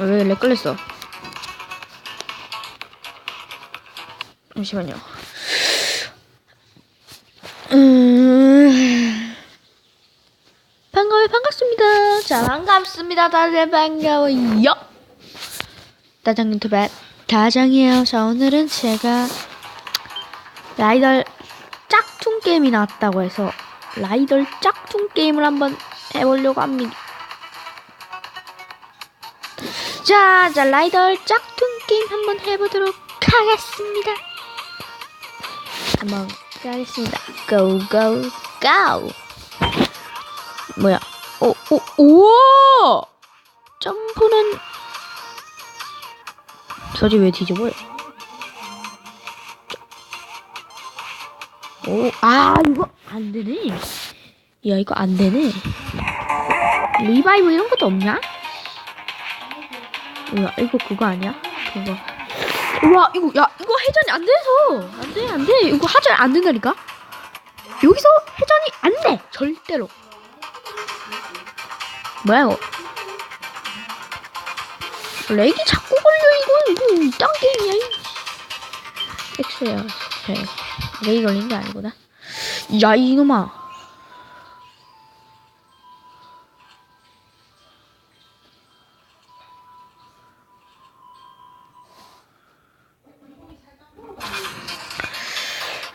왜 렉 걸렸어? 잠시만요. 음... 반가워요, 반갑습니다. 자, 반갑습니다. 다들 반가워요. 다장 유튜브의 다장이에요. 자, 오늘은 제가 라이덜 짝퉁 게임이 나왔다고 해서 라이덜 짝퉁 게임을 한번 해보려고 합니다. 자, 자, 라이덜 짝퉁 게임 한번 해보도록 하겠습니다. 한번 가겠습니다. Go, go, go! 뭐야? 오, 오, 오! 점프는 저지 왜 뒤집어요? 오, 아, 이거 안 되네. 야, 이거 안 되네. 리바이브 이런 것도 없냐? 뭐야, 이거 그거 아니야? 그거. 와, 이거, 야, 이거 회전이 안 돼서. 안 돼, 안 돼. 이거 하전 안 된다니까? 여기서 회전이 안 돼! 절대로. 뭐야, 이거? 렉이 자꾸 걸려, 이거. 이거 이딴 게임이야, 이. 엑스야. 네. 렉이 걸린 게 아니구나. 야, 이놈아.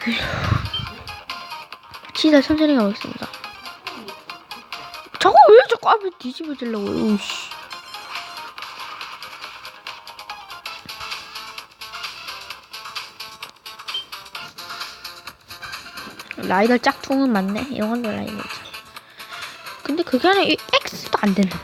진짜 천천히 가보겠습니다. 저거 왜 자꾸 앞에 뒤집어지려고, 으이씨. 라이더 짝퉁은 맞네. 이런 건 라이더. 근데 그게 아니라 이 X도 안 된다.